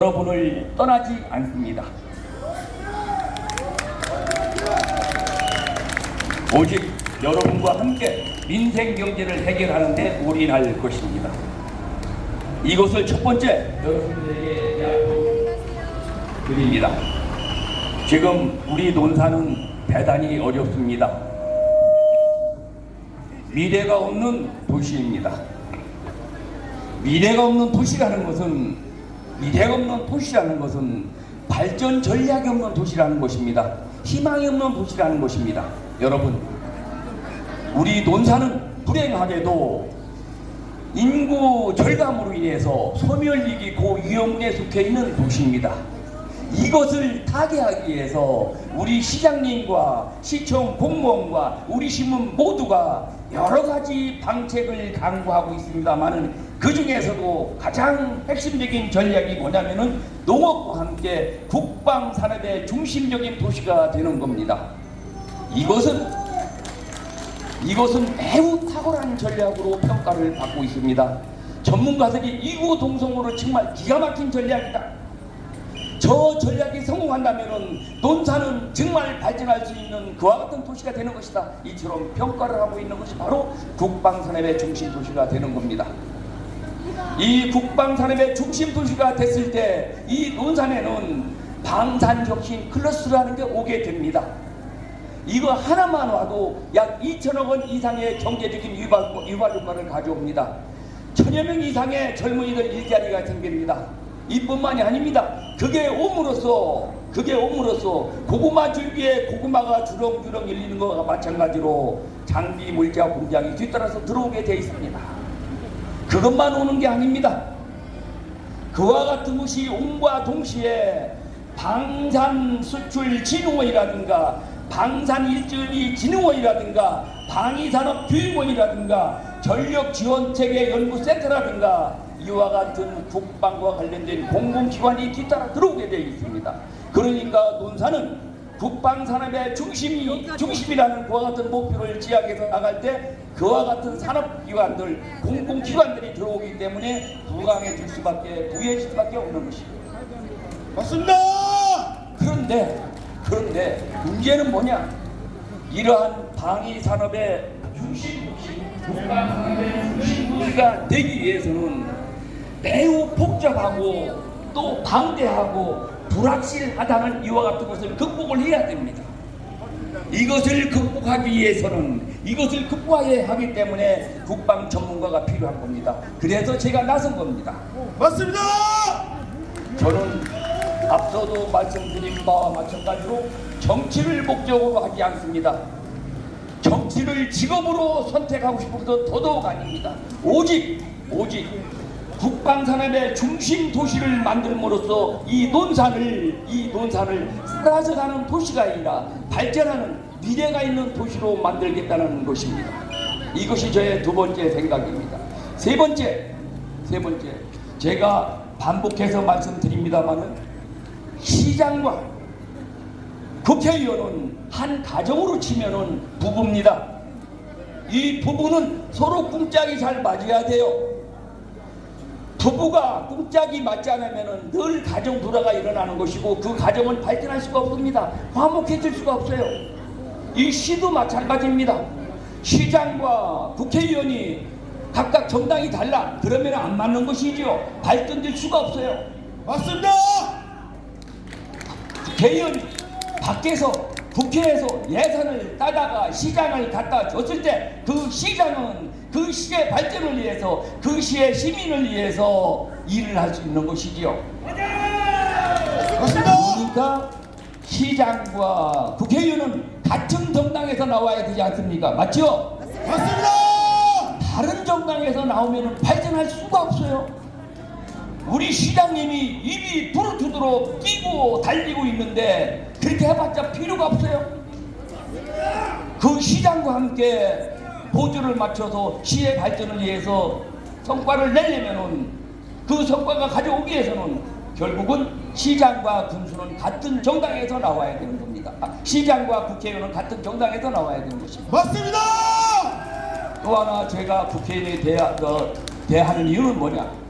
여러분을 떠나지 않습니다. 오직 여러분과 함께 민생 경제를 해결하는 데 올인할 것입니다. 이것을 첫 번째 여러분들에게 약속드립니다. 지금 우리 논사는 대단히 어렵습니다. 미래가 없는 도시입니다. 미래가 없는 도시라는 것은 미래가 없는 도시라는 것은 발전 전략이 없는 도시라는 것입니다. 희망이 없는 도시라는 것입니다. 여러분, 우리 논사는 불행하게도 인구 절감으로 인해서 소멸위기 고 위험에 속해 있는 도시입니다. 이것을 타개하기 위해서 우리 시장님과 시청 공무원과 우리 신문 모두가 여러 가지 방책을 강구하고 있습니다만은 그 중에서도 가장 핵심적인 전략이 뭐냐면은 농업과 함께 국방 산업의 중심적인 도시가 되는 겁니다. 이것은 이것은 매우 탁월한 전략으로 평가를 받고 있습니다. 전문가들이 이구동성으로 정말 기가 막힌 전략이다. 저 전략이 성공한다면 논산은 정말 발전할 수 있는 그와 같은 도시가 되는 것이다. 이처럼 평가를 하고 있는 것이 바로 국방 산업의 중심 도시가 되는 겁니다. 이 국방산업의 중심 도시가 됐을 때 이 논산에는 방산혁신 클러스라는 게 오게 됩니다. 이거 하나만 와도 약 2천억 원 이상의 경제적인 유발, 유발 효과를 가져옵니다. 천여 명 이상의 젊은이들 일자리가 생깁니다. 이뿐만이 아닙니다. 그게 옴으로써 그게 옴으로써 고구마 줄기에 고구마가 주렁주렁 열리는 것과 마찬가지로 장비 물자 공장이 뒤따라서 들어오게 돼 있습니다. 그것만 오는 게 아닙니다. 그와 같은 것이 옴과 동시에 방산 수출 진흥원이라든가 방산 일전이 진흥원이라든가 방위산업 교육원이라든가 전력 지원체계 연구센터라든가 이와 같은 국방과 관련된 공공기관이 뒤따라 들어오게 되어 있습니다. 그러니까 논사는 국방 산업의 중심이, 중심이라는 그와 같은 목표를 지향해서 나갈 때 그와 같은 산업기관들, 공공기관들이 들어오기 때문에 부강해질 수밖에, 부해질 수밖에 없는 것입니다. 맞습니다. 그런데 그런데 문제는 뭐냐? 이러한 방위 산업의 중심 도시, 국가 산업의 중심 도시가 되기 위해서는 매우 복잡하고 또 방대하고 불확실하다는 이와 같은 것을 극복을 해야 됩니다. 이것을 극복하기 위해서는 이것을 극복해야 하기 때문에 국방 전문가가 필요한 겁니다. 그래서 제가 나선 겁니다. 맞습니다. 저는 앞서도 말씀드린 바와 마찬가지로 정치를 목적으로 하지 않습니다. 정치를 직업으로 선택하고 싶어서 더더욱 아닙니다. 오직 오직 국방산업의 중심 도시를 만들므로써 이 논산을 이 논산을 사라져가는 도시가 아니라 발전하는 미래가 있는 도시로 만들겠다는 것입니다. 이것이 저의 두 번째 생각입니다. 세 번째 세 번째 제가 반복해서 말씀드립니다만은 시장과 국회의원은 한 가정으로 치면은 부부입니다. 이 부부는 서로 꿍짝이 잘 맞아야 돼요. 부부가 꿍짝이 맞지 않으면은 늘 가정 불화가 일어나는 것이고 그 가정은 발전할 수가 없습니다. 화목해질 수가 없어요. 이 시도 마찬가지입니다. 시장과 국회의원이 각각 정당이 달라 그러면 안 맞는 것이지요. 발전될 수가 없어요. 맞습니다. 국회의원이 밖에서 국회에서 예산을 따다가 시장을 갖다 줬을 때 그 시장은 그 시의 발전을 위해서 그 시의 시민을 위해서 일을 할 수 있는 것이지요. 그러니까 시장과 국회의원은 같은 정당에서 나와야 되지 않습니까? 맞죠? 맞습니다. 다른 정당에서 나오면 발전할 수가 없어요. 우리 시장님이 입이 부르트도록 뛰고 달리고 있는데 그렇게 해봤자 필요가 없어요. 그 시장과 함께 보조를 맞춰서 시의 발전을 위해서 성과를 내려면은 그 성과가 가져오기 위해서는 결국은 시장과 군수는 같은 정당에서 나와야 되는 겁니다. 아, 시장과 국회의원은 같은 정당에서 나와야 되는 것입니다. 맞습니다. 또 하나 제가 국회의원에 대하, 어, 대하는 이유는 뭐냐?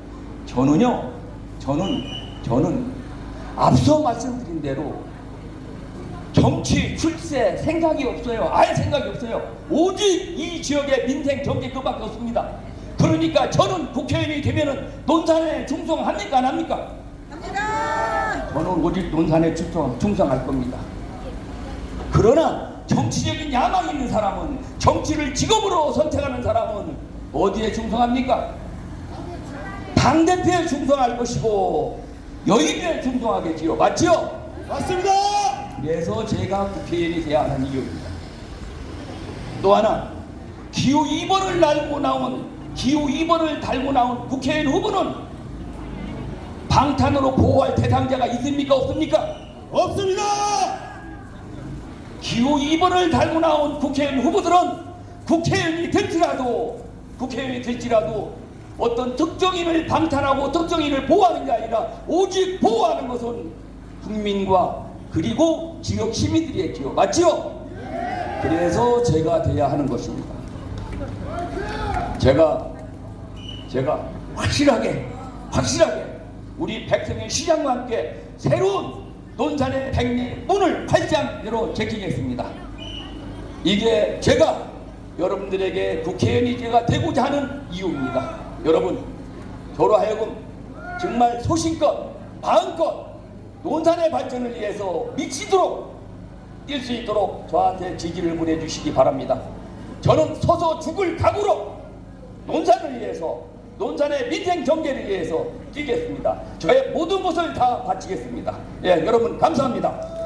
저는요, 저는 저는 앞서 말씀드린 대로 정치 출세 생각이 없어요. 아예 생각이 없어요. 오직 이 지역의 민생 경제 그밖에 없습니다. 그러니까 저는 국회의원이 되면은 논산에 충성합니까 안 합니까? 갑니다. 저는 오직 논산에 충성, 충성할 겁니다. 그러나 정치적인 야망이 있는 사람은 정치를 직업으로 선택하는 사람은 어디에 충성합니까? 당대표에 충성할 것이고 여인에 충성하겠지요. 맞죠? 맞습니다. 그래서 제가 국회의원이 돼야 하는 이유입니다. 또 하나 기호 2번을 달고 나온 기호 2번을 달고 나온 국회의원 후보는 방탄으로 보호할 대상자가 있습니까 없습니까? 없습니다. 기호 2번을 달고 나온 국회의원 후보들은 국회의원이 될지라도 국회의원이 될지라도 어떤 특정인을 방탄하고 특정인을 보호하는 게 아니라 오직 보호하는 것은 국민과 그리고 지역 시민들이 했지요. 맞지요? 그래서 제가 돼야 하는 것입니다. 제가 제가 확실하게 확실하게 우리 백성의 시장과 함께 새로운 논산의 백리 문을 활짝 열어 제끼겠습니다. 이게 제가 여러분들에게 국회의원이 제가 되고자 하는 이유입니다. 여러분 저로 하여금 정말 소신껏 마음껏 논산의 발전을 위해서 미치도록 뛸 수 있도록 저한테 지지를 보내주시기 바랍니다. 저는 서서 죽을 각오로 논산을 위해서 논산의 민생 경제를 위해서 뛰겠습니다. 저의 모든 것을 다 바치겠습니다. 예, 여러분 감사합니다.